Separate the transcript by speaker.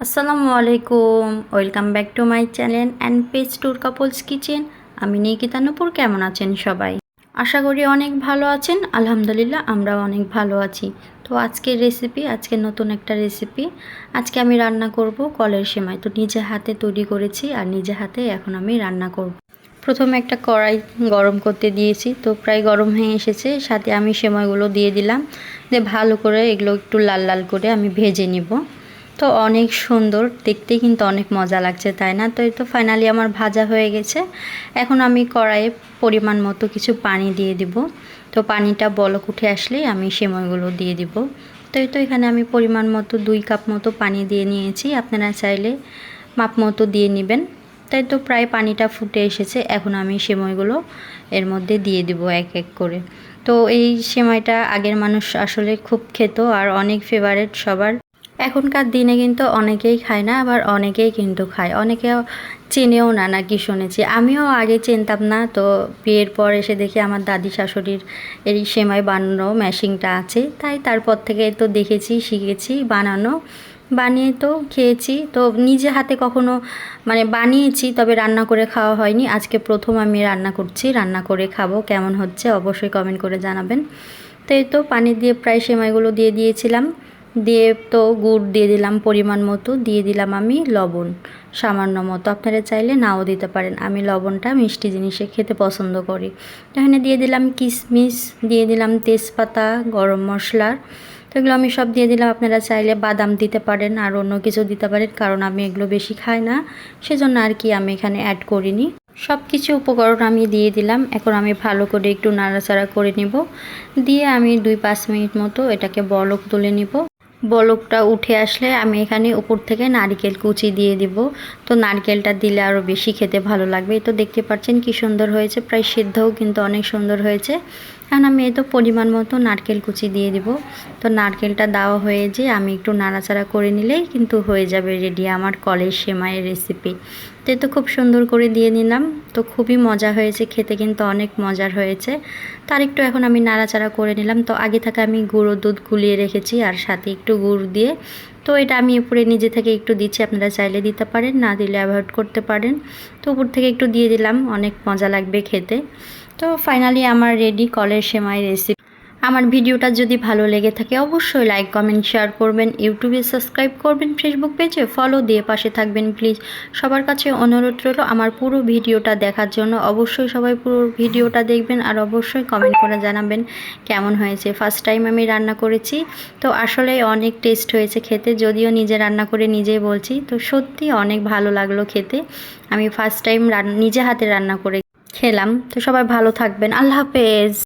Speaker 1: আসসালামু আলাইকুম, welcome back to my channel and page tour couples kitchen. আমি নিকিতা নূপুর, কেমন আছেন সবাই? আশা করি অনেক ভালো আছেন, আলহামদুলিল্লাহ আমরাও অনেক ভালো আছি। তো আজকের রেসিপি আজকে নতুন একটা রেসিপি আজকে আমি রান্না করব কলের সেমাই। তো নিজে হাতে তৈরি করেছি আর নিজে হাতে এখন আমি রান্না করব। প্রথমে একটা কড়াই গরম করতে দিয়েছি। তো প্রায় গরম হয়ে এসেছে, সাথে আমি সেমাইগুলো দিয়ে দিলাম। দিয়ে ভালো করে এগুলো একটু লাল লাল করে আমি ভেজে নিব। তো অনেক সুন্দর, দেখতে কিন্তু অনেক মজা লাগছে, তাই না? তো এই তো ফাইনালি আমার ভাজা হয়ে গেছে। এখন আমি কড়াইয়ে পরিমাণ মতো কিছু পানি দিয়ে দিব। তো পানিটা বলক উঠে আসলেই আমি সেময়গুলো দিয়ে দিব। তো এই তো এখানে আমি পরিমাণ মতো দুই কাপ মতো পানি দিয়ে নিয়েছি। আপনারা চাইলে মাপ মতো দিয়ে নেবেন। তাই তো প্রায় পানিটা ফুটে এসেছে। এখন আমি সেময়গুলো এর মধ্যে দিয়ে দিব এক এক করে। তো এই সেমাইটা আগের মানুষ আসলে খুব খেত, আর অনেক ফেভারেট সবার এখনকার দিনে কিন্তু অনেকেই খায় না, আবার অনেকেই কিন্তু খায়। অনেকে চেনেও না, নাকি শুনেছি। আমিও আগে চিনতাম না, তো বিয়ের পর এসে দেখি আমার দাদি শাশুড়ির এই সেমাই বানানো মেশিনটা আছে। তাই তারপর থেকে তো দেখেছি, শিখেছি বানানো। বানিয়ে তো খেয়েছি, তো নিজে হাতে কখনো মানে বানিয়েছি, তবে রান্না করে খাওয়া হয়নি। আজকে প্রথম আমি রান্না করছি, রান্না করে খাব, কেমন হচ্ছে অবশ্যই কমেন্ট করে জানাবেন। তো এই তো, পানি দিয়ে প্রায় সেমাইগুলো দিয়ে দিয়েছিলাম। দিয়ে তো গুড় দিয়ে দিলাম পরিমাণ মতো, দিয়ে দিলাম আমি লবণ সামান্য মতো। আপনারা চাইলে নাও দিতে পারেন, আমি লবণটা মিষ্টি জিনিসে খেতে পছন্দ করি। এখানে দিয়ে দিলাম কিশমিশ, দিয়ে দিলাম তেজপাতা, গরম মশলার তো এগুলো আমি সব দিয়ে দিলাম, আপনারা চাইলে বাদাম দিতে পারেন আর অন্য কিছু দিতে পারেন, কারণ আমি এগুলো বেশি খাই না, সেজন্য আর কি আমি এখানে অ্যাড করিনি। সব কিছু উপকরণ আমি দিয়ে দিলাম, এখন আমি ভালো করে একটু নাড়াচাড়া করে নিব। দিয়ে আমি দুই পাঁচ মিনিট মতো এটাকে বলক তুলে নিব। বলকটা উঠে আসলে আমি এখানে উপর থেকে নারকেল কুচি দিয়ে দিব। তো নারকেলটা দিলে আরও বেশি খেতে ভালো লাগবে। তো দেখতে পাচ্ছেন কি সুন্দর হয়েছে। প্রায় সিদ্ধও কিন্তু অনেক সুন্দর হয়েছে। এখন আমি এই তো পরিমাণ মতো নারকেল কুচি দিয়ে দিব। তো নারকেলটা দেওয়া হয়ে যে আমি একটু নাড়াচাড়া করে নিলেই কিন্তু হয়ে যাবে রেডি আমার কলের সেমাইয়ের রেসিপি তো তো খুব সুন্দর করে দিয়ে নিলাম। তো খুবই মজা হয়েছে, খেতে কিন্তু অনেক মজার হয়েছে। তার একটু এখন আমি নাড়াচাড়া করে নিলাম। তো আগে থেকে আমি গুঁড়ো দুধ গুলিয়ে রেখেছি আর সাথে একটু গুড় দিয়ে তো এটা আমি উপরে নিজে থেকে একটু দিচ্ছি, আপনারা চাইলে দিতে পারেন, না দিলে অ্যাভয়েড করতে পারেন। তো উপর থেকে একটু দিয়ে দিলাম, অনেক মজা লাগবে খেতে। তো ফাইনালি আমার রেডি কলের সেমাই রেসিপি আমার ভিডিওটা যদি ভালো লেগে থাকে, অবশ্যই লাইক কমেন্ট শেয়ার করবেন। ইউটিউবে সাবস্ক্রাইব করবেন ফেসবুক পেজে ফলো দিয়ে পাশে থাকবেন প্লিজ সবার কাছে অনুরোধ রইল আমার পুরো ভিডিওটা দেখার জন্য। অবশ্যই সবাই পুরো ভিডিওটা দেখবেন আর অবশ্যই কমেন্ট করে জানাবেন কেমন হয়েছে। ফার্স্ট টাইম আমি রান্না করেছি, তো আসলে অনেক টেস্ট হয়েছে খেতে, যদিও নিজে রান্না করে নিজেই বলছি। তো সত্যি অনেক ভালো লাগল খেতে। আমি ফার্স্ট টাইম নিজে হাতে রান্না করে খেলাম। তো সবাই ভালো থাকবেন। আল্লাহ হাফেজ।